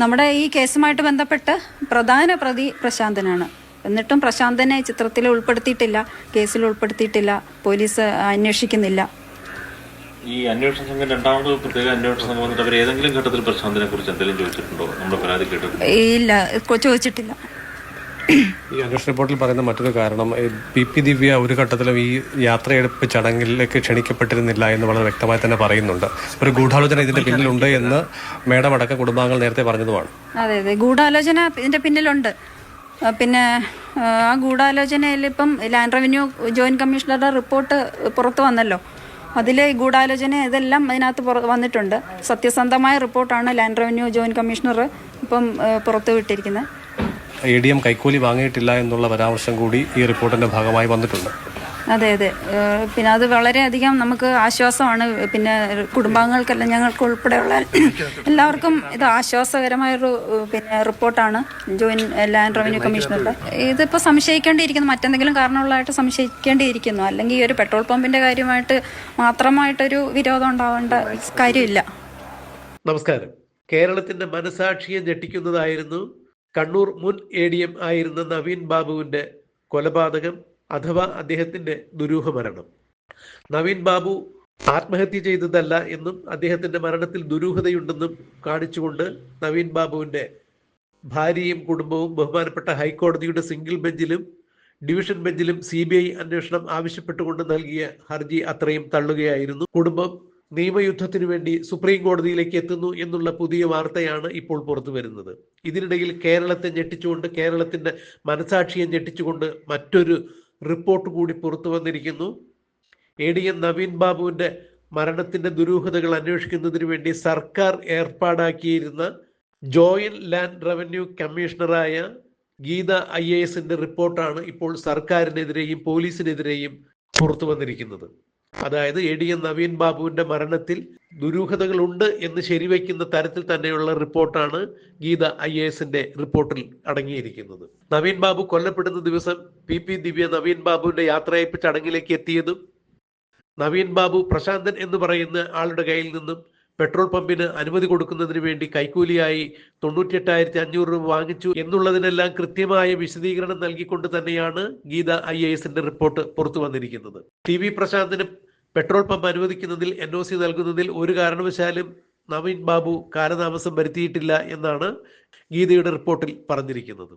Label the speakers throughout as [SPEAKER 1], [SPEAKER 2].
[SPEAKER 1] നമ്മുടെ ഈ കേസുമായിട്ട് ബന്ധപ്പെട്ട് പ്രധാന പ്രതി പ്രശാന്തനാണ്. എന്നിട്ടും പ്രശാന്തനെ ചിത്രത്തിൽ ഉൾപ്പെടുത്തിയിട്ടില്ല കേസിൽ ഉൾപ്പെടുത്തിയിട്ടില്ല പോലീസ് അന്വേഷിക്കുന്നില്ല.
[SPEAKER 2] ഈ അന്വേഷണ സംഘം രണ്ടാമത് പ്രത്യേക അന്വേഷണ സംഘം വന്നിട്ട് അവർ ഏതെങ്കിലും ഘട്ടത്തിൽ പ്രശാന്തിനെ കുറിച്ച് എന്തെങ്കിലും ചോദിച്ചിട്ടുണ്ടോ? നമ്മുടെ പരാതി കേട്ടിട്ടുണ്ടോ?
[SPEAKER 1] ഇല്ല ചോദിച്ചിട്ടില്ല.
[SPEAKER 3] ഈ അന്വേഷണ റിപ്പോർട്ടിൽ പറയുന്ന മറ്റൊരു കാരണം പി പി ദിവ്യ ഒരു ഘട്ടത്തിലും ഈ യാത്രയെടുപ്പ് ചടങ്ങിലേക്ക് ക്ഷണിക്കപ്പെട്ടിരുന്നില്ല എന്ന് വളരെ വ്യക്തമായി തന്നെ പറയുന്നുണ്ട്. ഒരു ഗൂഢാലോചന ഇതിന്റെ പിന്നിലുണ്ട് എന്ന് മേഡം അടക്കം കുടുംബാംഗങ്ങൾ നേരത്തെ പറഞ്ഞതുമാണ്.
[SPEAKER 1] അതെ അതെ. ഗൂഢാലോചന ഇതിന്റെ പിന്നിലുണ്ട്. പിന്നെ ആ, ഗൂഢാലോചനയിൽ ഇപ്പം ലാൻഡ് റവന്യൂ ജോയിന്റ് കമ്മീഷണറുടെ റിപ്പോർട്ട് പുറത്തു വന്നല്ലോ. അതിലെ ഗൂഢാലോചന ഇതെല്ലാം അതിനകത്ത് വന്നിട്ടുണ്ട്. സത്യസന്ധമായ റിപ്പോർട്ടാണ് ലാൻഡ് റവന്യൂ ജോയിന്റ് കമ്മീഷണർ ഇപ്പം പുറത്തു വിട്ടിരിക്കുന്നത്
[SPEAKER 3] എ ഡി എം കൈക്കൂലി വാങ്ങിയിട്ടില്ല എന്നുള്ള പരാമർശം കൂടി ഈ റിപ്പോർട്ടിന്റെ ഭാഗമായി വന്നിട്ടുണ്ട്.
[SPEAKER 1] അതെ അതെ. പിന്നെ അത് വളരെയധികം നമുക്ക് ആശ്വാസമാണ്. പിന്നെ കുടുംബാംഗങ്ങൾക്കെല്ലാം ഞങ്ങൾക്ക് ഉൾപ്പെടെയുള്ള എല്ലാവർക്കും ഇത് ആശ്വാസകരമായൊരു പിന്നെ റിപ്പോർട്ടാണ്. ജോയിന്റ് ലാൻഡ് റവന്യൂ കമ്മീഷണറുടെ ഇതിപ്പോൾ സംശയിക്കേണ്ടിയിരിക്കുന്നു. മറ്റെന്തെങ്കിലും കാരണമുള്ളതായിട്ട് സംശയിക്കേണ്ടിയിരിക്കുന്നു. അല്ലെങ്കിൽ ഈ ഒരു പെട്രോൾ പമ്പിന്റെ കാര്യമായിട്ട് മാത്രമായിട്ടൊരു വിരോധം ഉണ്ടാവേണ്ട കാര്യമില്ല.
[SPEAKER 4] നമസ്കാരം. കേരളത്തിന്റെ മനസാക്ഷിയെ ഞെട്ടിക്കുന്നതായിരുന്നു കണ്ണൂർ മുൻ എ ഡി എം ആയിരുന്ന നവീൻ ബാബുവിന്റെ കൊലപാതകം അഥവാ അദ്ദേഹത്തിന്റെ ദുരൂഹ മരണം നവീൻ ബാബു ആത്മഹത്യ ചെയ്തതല്ല എന്നും അദ്ദേഹത്തിന്റെ മരണത്തിൽ ദുരൂഹതയുണ്ടെന്നും കാണിച്ചുകൊണ്ട് നവീൻ ബാബുവിന്റെ ഭാര്യയും കുടുംബവും ബഹുമാനപ്പെട്ട ഹൈക്കോടതിയുടെ സിംഗിൾ ബെഞ്ചിലും ഡിവിഷൻ ബെഞ്ചിലും സി ബി ഐ അന്വേഷണം ആവശ്യപ്പെട്ടുകൊണ്ട് നൽകിയ ഹർജി അത്രയും തള്ളുകയായിരുന്നു. കുടുംബം നിയമയുദ്ധത്തിനു വേണ്ടി സുപ്രീം കോടതിയിലേക്ക് എത്തുന്നു എന്നുള്ള പുതിയ വാർത്തയാണ് ഇപ്പോൾ പുറത്തു വരുന്നത്. ഇതിനിടയിൽ കേരളത്തെ ഞെട്ടിച്ചുകൊണ്ട് കേരളത്തിന്റെ മനസാക്ഷിയെ ഞെട്ടിച്ചുകൊണ്ട് മറ്റൊരു റിപ്പോർട്ട് കൂടി പുറത്തു വന്നിരിക്കുന്നു. എ ഡി എം നവീൻ ബാബുവിന്റെ മരണത്തിന്റെ ദുരൂഹതകൾ അന്വേഷിക്കുന്നതിന് വേണ്ടി സർക്കാർ ഏർപ്പാടാക്കിയിരുന്ന ജോയിന്റ് ലാൻഡ് റവന്യൂ കമ്മീഷണറായ ഗീത ഐ എ എസിന്റെ റിപ്പോർട്ടാണ് ഇപ്പോൾ സർക്കാരിനെതിരെയും പോലീസിനെതിരെയും പുറത്തു വന്നിരിക്കുന്നത്. അതായത് എ ഡി എം നവീൻ ബാബുവിന്റെ മരണത്തിൽ ദുരൂഹതകളുണ്ട് എന്ന് ശരിവയ്ക്കുന്ന തരത്തിൽ തന്നെയുള്ള റിപ്പോർട്ടാണ് ഗീത ഐ എ എസിന്റെ റിപ്പോർട്ടിൽ അടങ്ങിയിരിക്കുന്നത്. നവീൻ ബാബു കൊല്ലപ്പെടുന്ന ദിവസം പി പി ദിവ്യ നവീൻ ബാബുവിന്റെ യാത്രയയപ്പ് ചടങ്ങിലേക്ക് എത്തിയതും നവീൻ ബാബു പ്രശാന്തൻ എന്ന് പറയുന്ന ആളുടെ കയ്യിൽ നിന്നും പെട്രോൾ പമ്പിന് അനുമതി കൊടുക്കുന്നതിന് വേണ്ടി കൈക്കൂലിയായി തൊണ്ണൂറ്റിയെട്ടായിരത്തി അഞ്ഞൂറ് രൂപ വാങ്ങിച്ചു എന്നുള്ളതിനെല്ലാം കൃത്യമായ വിശദീകരണം നൽകിക്കൊണ്ട് തന്നെയാണ് ഗീത ഐ എ എസിന്റെ റിപ്പോർട്ട് പുറത്തു വന്നിരിക്കുന്നത്. ടി വി പ്രശാന്തിന് പെട്രോൾ പമ്പ് അനുവദിക്കുന്നതിൽ എൻ ഒ സി നൽകുന്നതിൽ ഒരു കാരണവശാലും നവീൻ ബാബു കാലതാമസം വരുത്തിയിട്ടില്ല എന്നാണ് ഗീതയുടെ റിപ്പോർട്ടിൽ പറഞ്ഞിരിക്കുന്നത്.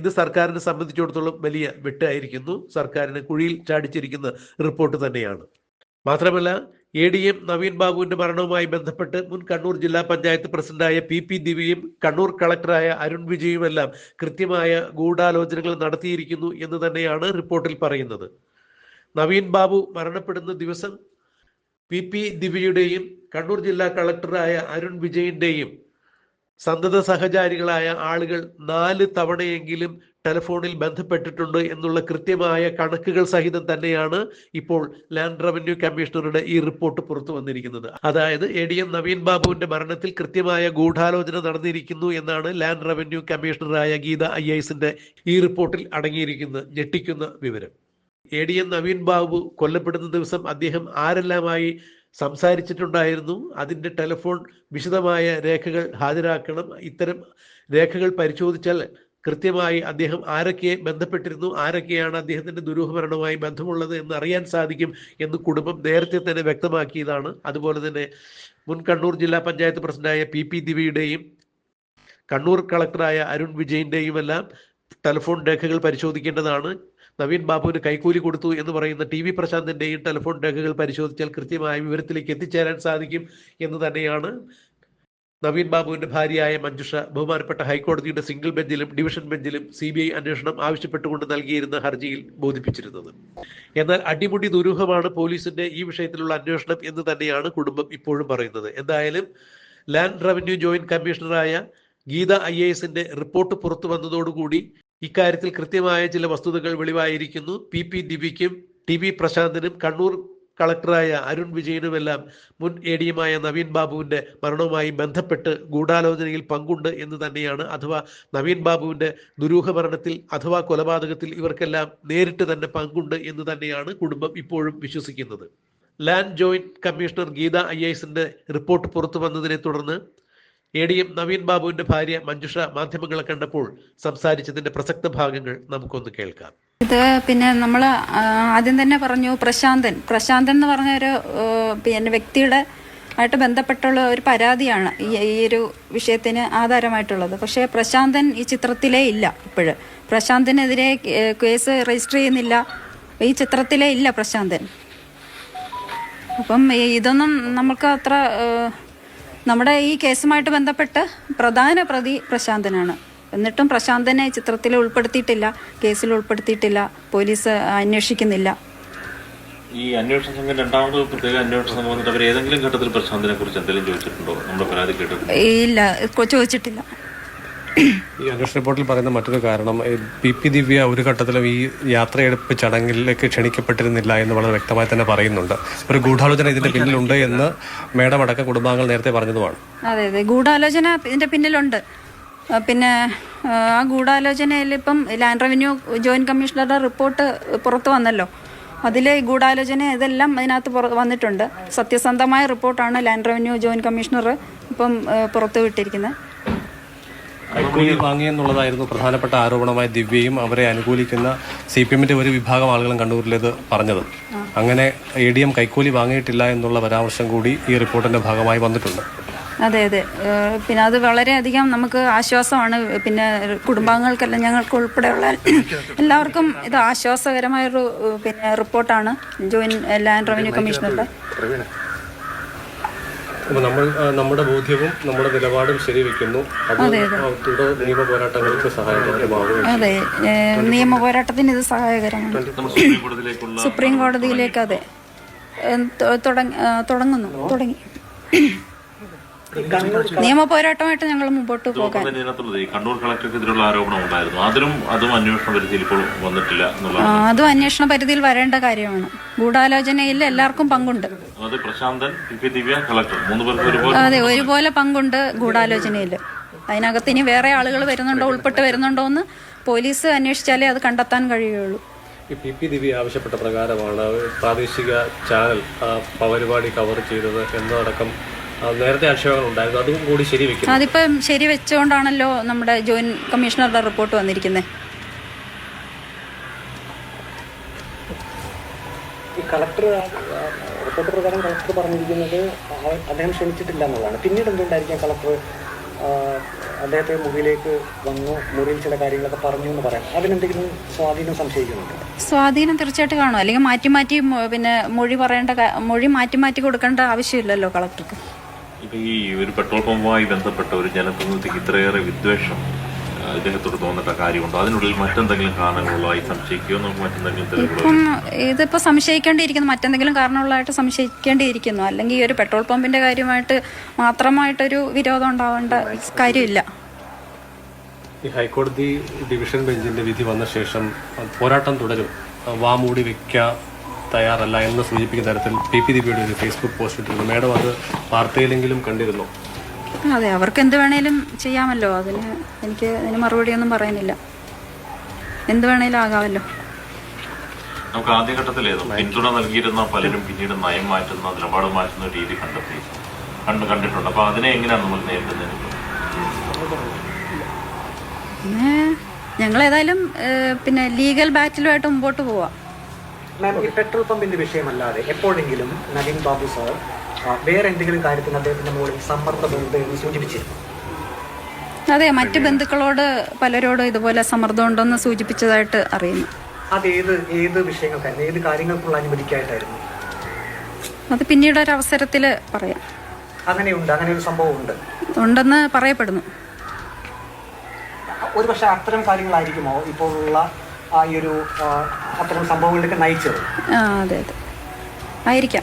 [SPEAKER 4] ഇത് സർക്കാരിനെ സംബന്ധിച്ചിടത്തോളം വലിയ വെട്ടായിരിക്കുന്നു. സർക്കാരിന് കുഴിയിൽ ചാടിച്ചിരിക്കുന്ന റിപ്പോർട്ട് തന്നെയാണ്. മാത്രമല്ല എ ഡി എം നവീൻ ബാബുവിന്റെ മരണവുമായി ബന്ധപ്പെട്ട് മുൻ കണ്ണൂർ ജില്ലാ പഞ്ചായത്ത് പ്രസിഡന്റായ പി പി ദിവ്യയും കണ്ണൂർ കളക്ടറായ അരുൺ വിജയുമെല്ലാം കൃത്യമായ ഗൂഢാലോചനകൾ നടത്തിയിരിക്കുന്നു എന്ന് തന്നെയാണ് റിപ്പോർട്ടിൽ പറയുന്നത്. നവീൻ ബാബു മരണപ്പെടുന്ന ദിവസം പി പി ദിവ്യയുടെയും കണ്ണൂർ ജില്ലാ കളക്ടറായ അരുൺ വിജയിന്റെയും സന്തത സഹചാരികളായ ആളുകൾ നാല് തവണയെങ്കിലും ടെലിഫോണിൽ ബന്ധപ്പെട്ടിട്ടുണ്ട് എന്നുള്ള കൃത്യമായ കണക്കുകൾ സഹിതം തന്നെയാണ് ഇപ്പോൾ ലാൻഡ് റവന്യൂ കമ്മീഷണറുടെ ഈ റിപ്പോർട്ട് പുറത്തു വന്നിരിക്കുന്നത്. അതായത് എ ഡി എം നവീൻ ബാബുവിന്റെ മരണത്തിൽ കൃത്യമായ ഗൂഢാലോചന നടന്നിരിക്കുന്നു എന്നാണ് ലാൻഡ് റവന്യൂ കമ്മീഷണറായ ഗീത ഐ ഈ റിപ്പോർട്ടിൽ അടങ്ങിയിരിക്കുന്ന ഞെട്ടിക്കുന്ന വിവരം. A D M Naveen Babu കൊല്ലപ്പെടുന്ന ദിവസം അദ്ദേഹം ആരെല്ലാമായി സംസാരിച്ചിട്ടുണ്ടായിരുന്നു? അതിന്റെ ടെലിഫോൺ വിശദമായ രേഖകൾ ഹാജരാക്കണം. ഇത്തരം രേഖകൾ പരിശോധിച്ചാൽ കൃത്യമായി അദ്ദേഹം ആരൊക്കെ ബന്ധപ്പെട്ടിരുന്നു ആരൊക്കെയാണ് അദ്ദേഹത്തിന്റെ ദുരൂഹമരണവുമായി ബന്ധമുള്ളത് എന്ന് അറിയാൻ സാധിക്കും എന്ന് കുടുംബം നേരത്തെ തന്നെ വ്യക്തമാക്കിയതാണ്. അതുപോലെ തന്നെ മുൻ കണ്ണൂർ ജില്ലാ പഞ്ചായത്ത് പ്രസിഡന്റായ പി പി ദിവിയുടെയും കണ്ണൂർ കളക്ടറായ അരുൺ വിജയിന്റെയും എല്ലാം ടെലിഫോൺ രേഖകൾ പരിശോധിക്കേണ്ടതാണ്. നവീൻ ബാബുവിന് കൈക്കൂലി കൊടുത്തു എന്ന് പറയുന്ന ടി വി പ്രശാന്തിന്റെയും ടെലിഫോൺ രേഖകൾ പരിശോധിച്ചാൽ കൃത്യമായ വിവരത്തിലേക്ക് എത്തിച്ചേരാൻ സാധിക്കും എന്ന് തന്നെയാണ് നവീൻ ബാബുവിന്റെ ഭാര്യയായ മഞ്ജുഷ ബഹുമാനപ്പെട്ട ഹൈക്കോടതിയുടെ സിംഗിൾ ബെഞ്ചിലും ഡിവിഷൻ ബെഞ്ചിലും സി ബി ഐ അന്വേഷണം ആവശ്യപ്പെട്ടുകൊണ്ട് നൽകിയിരുന്ന ഹർജിയിൽ ബോധിപ്പിച്ചിരുന്നത്. എന്നാൽ അടിമുടി ദുരൂഹമാണ് പോലീസിന്റെ ഈ വിഷയത്തിലുള്ള അന്വേഷണം എന്ന് തന്നെയാണ് കുടുംബം ഇപ്പോഴും പറയുന്നത്. എന്തായാലും ലാൻഡ് റവന്യൂ ജോയിന്റ് കമ്മീഷണറായ ഗീത ഐ എസിന്റെ റിപ്പോർട്ട് പുറത്തു വന്നതോടുകൂടി ഇക്കാര്യത്തിൽ കൃത്യമായ ചില വസ്തുതകൾ വെളിവായിരിക്കുന്നു. പി പി ദിബിക്കും ടി വി പ്രശാന്തിനും കണ്ണൂർ കളക്ടറായ അരുൺ വിജയനുമെല്ലാം മുൻ എ ഡി എമായ നവീൻ ബാബുവിന്റെ മരണവുമായി ബന്ധപ്പെട്ട് ഗൂഢാലോചനയിൽ പങ്കുണ്ട് എന്ന് തന്നെയാണ്. അഥവാ നവീൻ ബാബുവിന്റെ ദുരൂഹ മരണത്തിൽ അഥവാ കൊലപാതകത്തിൽ ഇവർക്കെല്ലാം നേരിട്ട് തന്നെ പങ്കുണ്ട് എന്ന് തന്നെയാണ് കുടുംബം ഇപ്പോഴും വിശ്വസിക്കുന്നത്. Land joint commissioner Geetha I report പുറത്തു വന്നതിനെ തുടർന്ന് എ ഡി എം നവീൻ ബാബുവിന്റെ ഭാര്യ മഞ്ജുഷ മാധ്യമങ്ങളെ കണ്ടപ്പോൾ സംസാരിച്ചതിന്റെ പ്രസക്ത ഭാഗങ്ങൾ നമുക്കൊന്ന് കേൾക്കാം.
[SPEAKER 1] ഇത് പിന്നെ നമ്മൾ ആദ്യം തന്നെ പറഞ്ഞു പ്രശാന്തൻ. പ്രശാന്തൻ എന്ന് പറഞ്ഞ ഒരു പിന്നെ വ്യക്തിയുടെ ആയിട്ട് ബന്ധപ്പെട്ടുള്ള ഒരു പരാതിയാണ് ഈ ഈ ഒരു വിഷയത്തിന് ആധാരമായിട്ടുള്ളത്. പക്ഷേ പ്രശാന്തൻ ഈ ചിത്രത്തിലേ ഇല്ല ഇപ്പോഴ്. പ്രശാന്തിനെതിരെ കേസ് രജിസ്റ്റർ ചെയ്യുന്നില്ല. ഈ ചിത്രത്തിലേ ഇല്ല പ്രശാന്തൻ. അപ്പം ഇതൊന്നും നമുക്ക് അത്ര നമ്മുടെ ഈ കേസുമായിട്ട് ബന്ധപ്പെട്ട് പ്രധാന പ്രതി പ്രശാന്തനാണ്. എന്നിട്ടും പ്രശാന്തനെ ചിത്രത്തിൽ ഉൾപ്പെടുത്തിയിട്ടില്ല കേസിൽ ഉൾപ്പെടുത്തിയിട്ടില്ല പോലീസ് അന്വേഷിക്കുന്നില്ല.
[SPEAKER 2] ഈ അന്വേഷണ സംഘം രണ്ടാമത് പ്രത്യേക അന്വേഷണ സംഘം വന്നിട്ട് അവർ ഏതെങ്കിലും ഘട്ടത്തിൽ പ്രശാന്തിനെ കുറിച്ച് എന്തെങ്കിലും ചോദിച്ചിട്ടുണ്ടോ? നമ്മുടെ പരാതി കേട്ടിട്ടുണ്ടോ?
[SPEAKER 1] ഇല്ല ചോദിച്ചിട്ടില്ല.
[SPEAKER 3] ഈ അന്വേഷണ റിപ്പോർട്ടിൽ പറയുന്ന മറ്റൊരു കാരണം പി പി ദിവ്യ ഒരു ഘട്ടത്തിലും ഈ യാത്രയെടുപ്പ് ചടങ്ങിലേക്ക് ക്ഷണിക്കപ്പെട്ടിരുന്നില്ല എന്ന് വളരെ വ്യക്തമായി തന്നെ പറയുന്നുണ്ട്. ഒരു ഗൂഢാലോചന ഇതിന്റെ പിന്നിലുണ്ട് എന്ന് മേഡം അടക്കം കുടുംബാംഗങ്ങൾ നേരത്തെ പറഞ്ഞതുമാണ്.
[SPEAKER 1] അതെ അതെ. ഗൂഢാലോചന ഇതിന്റെ പിന്നിലുണ്ട്. പിന്നെ ആ, ഗൂഢാലോചനയിൽ ഇപ്പം ലാൻഡ് റവന്യൂ ജോയിന്റ് കമ്മീഷണറുടെ റിപ്പോർട്ട് പുറത്തു വന്നല്ലോ. അതിലെ ഗൂഢാലോചന ഇതെല്ലാം അതിനകത്ത് വന്നിട്ടുണ്ട്. സത്യസന്ധമായ റിപ്പോർട്ടാണ് ലാൻഡ് റവന്യൂ ജോയിന്റ് കമ്മീഷണർ ഇപ്പം പുറത്തുവിട്ടിരിക്കുന്നത്. പുറത്തു വിട്ടിരിക്കുന്നത്
[SPEAKER 3] കൈക്കൂലി വാങ്ങിയെന്നുള്ളതായിരുന്നു പ്രധാനപ്പെട്ട ആരോപണമായി ദിവ്യയും അവരെ അനുകൂലിക്കുന്ന സി പി എമ്മിന്റെ ഒരു വിഭാഗം ആളുകളും കണ്ണൂരിലേത് പറഞ്ഞത്. അങ്ങനെ എ ഡി എം കൈക്കൂലി വാങ്ങിയിട്ടില്ല എന്നുള്ള പരാമർശം കൂടി ഈ റിപ്പോർട്ടിന്റെ ഭാഗമായി വന്നിട്ടുണ്ട്.
[SPEAKER 1] അതെ അതെ. പിന്നെ അത് വളരെയധികം നമുക്ക് ആശ്വാസമാണ്. പിന്നെ കുടുംബാംഗങ്ങൾക്കെല്ലാം ഞങ്ങൾക്ക് ഉൾപ്പെടെയുള്ള എല്ലാവർക്കും ഇത് ആശ്വാസകരമായൊരു പിന്നെ റിപ്പോർട്ടാണ്. ജോയിൻ ലാൻഡ് റവന്യൂ കമ്മീഷണറുടെ.
[SPEAKER 3] അപ്പോൾ നമ്മൾ നമ്മുടെ ബോധ്യവും നമ്മുടെ നിലപാടും ശരിവെക്കുന്നു. തുടർ നിയമ പോരാട്ടങ്ങൾക്ക് സഹായകരമാകും
[SPEAKER 1] അതെ നിയമ പോരാട്ടത്തിന് ഇത് സഹായകരമാണ്.
[SPEAKER 2] സുപ്രീം കോടതിയിലേക്കുള്ള
[SPEAKER 1] സുപ്രീം കോടതിയിലേക്ക് അതെ. തുടങ്ങുന്നു തുടങ്ങി. നിയമ പോരാട്ടമായിട്ട് ഞങ്ങൾ മുമ്പോട്ട് പോകാൻ
[SPEAKER 2] കണ്ണൂർ കളക്ടർക്കെതിരെയുള്ള ആരോപണം ഉണ്ടായിരുന്നു. അതിലും അതും അന്വേഷണ പരിധിയിൽ ഇപ്പോൾ വന്നിട്ടില്ല
[SPEAKER 1] അതും അന്വേഷണ പരിധിയിൽ വരേണ്ട കാര്യമാണ്. ഗൂഢാലോചനയിൽ എല്ലാവർക്കും പങ്കുണ്ട്.
[SPEAKER 2] അത് Prasanthan P P Divya collector. മൂന്ന് പേർക്ക് ഒരുപോലെ
[SPEAKER 1] പങ്കുണ്ട്. ഗൂഢാലോചനയിൽ. അതിനകത്ത് ഇനി വേറെ ആളുകൾ വരുന്നുണ്ടോ ഉൾപ്പെട്ട് വരുന്നുണ്ടോ എന്ന് പോലീസ് അന്വേഷിച്ചാലേ അത് കണ്ടെത്താൻ കഴിയുള്ളൂ.
[SPEAKER 3] പി പി ദിവ്യ ആവശ്യപ്പെട്ട പ്രകാരമാണ് പ്രാദേശിക ചാനൽ ആ പരിപാടി കവർ ചെയ്തത് എന്നതടക്കം നേരത്തെ ആക്ഷേപങ്ങൾ ഉണ്ടായിരുന്നു. അതും കൂടി ശരിവെക്കുന്നു.
[SPEAKER 1] അതിപ്പം ശരി വെച്ചുകൊണ്ടാണല്ലോ നമ്മുടെ ജോയിന്റ് കമ്മീഷണറുടെ റിപ്പോർട്ട് വന്നിരിക്കുന്നത്
[SPEAKER 5] ഈ കളക്ടർ റിപ്പോർട്ട് പ്രകാരം കളക്ടർ പറഞ്ഞിരിക്കുന്നത് അദ്ദേഹം ക്ഷണിച്ചിട്ടില്ല എന്നുള്ളതാണ്. പിന്നീട് എന്തുകൊണ്ടായിരിക്കാം കളക്ടർ അദ്ദേഹത്തെ മുറിയിലേക്ക് വന്നു മുറിയിൽ ചില കാര്യങ്ങളൊക്കെ പറഞ്ഞു എന്ന് പറയാം? അതിനെന്തെങ്കിലും സ്വാധീനം സംശയിക്കുന്നുണ്ട്?
[SPEAKER 1] സ്വാധീനം തീർച്ചയായിട്ടും കാണും. അല്ലെങ്കിൽ മാറ്റി മാറ്റി പിന്നെ മൊഴി പറയേണ്ട മൊഴി മാറ്റി മാറ്റി കൊടുക്കേണ്ട ആവശ്യമില്ലല്ലോ കളക്ടർക്ക്.
[SPEAKER 2] ഇപ്പൊ ഈ ഒരു പെട്രോൾ പമ്പുമായി ബന്ധപ്പെട്ട ഒരു ജനപ്രതിനിധിക്ക് ഇത്രയേറെ വിദ്വേഷം ഇദ്ദേഹത്തോട് തോന്നേണ്ട കാര്യമുണ്ടോ? അതിനുള്ളിൽ മറ്റെന്തെങ്കിലും കാരണങ്ങളുള്ളതായി സംശയിക്കുകയോ നമുക്ക് മറ്റെന്തെങ്കിലും
[SPEAKER 1] ഇതിപ്പോൾ സംശയിക്കേണ്ടിയിരിക്കുന്നു. മറ്റെന്തെങ്കിലും കാരണമുള്ളതായിട്ട് സംശയിക്കേണ്ടിയിരിക്കുന്നു. അല്ലെങ്കിൽ ഈ ഒരു പെട്രോൾ പമ്പിന്റെ കാര്യമായിട്ട് മാത്രമായിട്ടൊരു വിരോധം ഉണ്ടാവേണ്ട കാര്യമില്ല.
[SPEAKER 3] ഈ ഹൈക്കോടതി ഡിവിഷൻ ബെഞ്ചിന്റെ വിധി വന്ന ശേഷം പോരാട്ടം തുടരും. വാമൂടി വാ മൂടി വെക്കാൻ തയ്യാറല്ല എന്ന് സൂചിപ്പിക്കുന്ന തരത്തിൽ പി പി ദീപിയുടെ ഒരു ഫേസ്ബുക്ക് പോസ്റ്റ് ഇട്ടിരുന്നു. മേഡം അത് വാർത്തയിലെങ്കിലും കണ്ടിരുന്നു?
[SPEAKER 1] അതെ അവർക്ക് എന്ത് വേണേലും ചെയ്യാമല്ലോ. അതിന് എനിക്ക് അതിന് മറുപടിയൊന്നും പറയാനില്ല. എന്ത് വേണേലും ആകാമല്ലോ.
[SPEAKER 2] നമുക്ക് ആദ്യഘട്ടത്തിലേതും പിന്തുണ നൽകിയിരുന്ന പലരും പിന്നീട് നയം മാറ്റുന്ന നിലപാട് മാറ്റുന്ന രീതി കണ്ടെത്തി. കണ്ട് കണ്ടിട്ടുണ്ട്. അപ്പൊ അതിനെ എങ്ങനെയാണ് നമ്മൾ നേരിടുന്നത്
[SPEAKER 1] പിന്നെ ഞങ്ങൾ ഏതായാലും പിന്നെ ലീഗൽ ബാറ്റിലുമായിട്ട് മുമ്പോട്ട് പോവാം.
[SPEAKER 5] മാം ഈ പെട്രോൾ പമ്പിന്റെ വിഷയമല്ലാതെ എപ്പോഴെങ്കിലും നവീൻ ബാബു സാർ വേറെ എന്തെങ്കിലും കാര്യത്തിന് അദ്ദേഹത്തിന്റെ മുകളിൽ സമ്മർദ്ദമുണ്ട് എന്ന് സൂചിപ്പിച്ചിരുന്നു?
[SPEAKER 1] അതെ മറ്റ് ബന്ധുക്കളോട് പലരോടും ഇതുപോലെ സമ്മർദ്ദം ഉണ്ടെന്ന് സൂചിപ്പിച്ചതായിട്ട് അറിയുന്നു.
[SPEAKER 5] അത് ഏത് ഏത് വിഷയങ്ങൾക്കായിരുന്നു? ഏത് കാര്യങ്ങൾക്കുള്ള അനുമതിക്കായിട്ടായിരുന്നു?
[SPEAKER 1] അത് പിന്നീട് ഒരു അവസരത്തിൽ പറയാം.
[SPEAKER 5] അങ്ങനെയുണ്ട് അങ്ങനെ ഒരു സംഭവം ഉണ്ട്
[SPEAKER 1] ഉണ്ടെന്ന് പറയപ്പെടുന്നു.
[SPEAKER 5] ഒരു പക്ഷേ അത്തരം കാര്യങ്ങളായിരിക്കുമോ ഇപ്പോൾ ഉള്ള ഈ ഒരു അത്തരം സംഭവങ്ങളിലേക്ക് നയിച്ചത്.
[SPEAKER 1] ആ അതെ അതെ. ആയിരിക്കാം.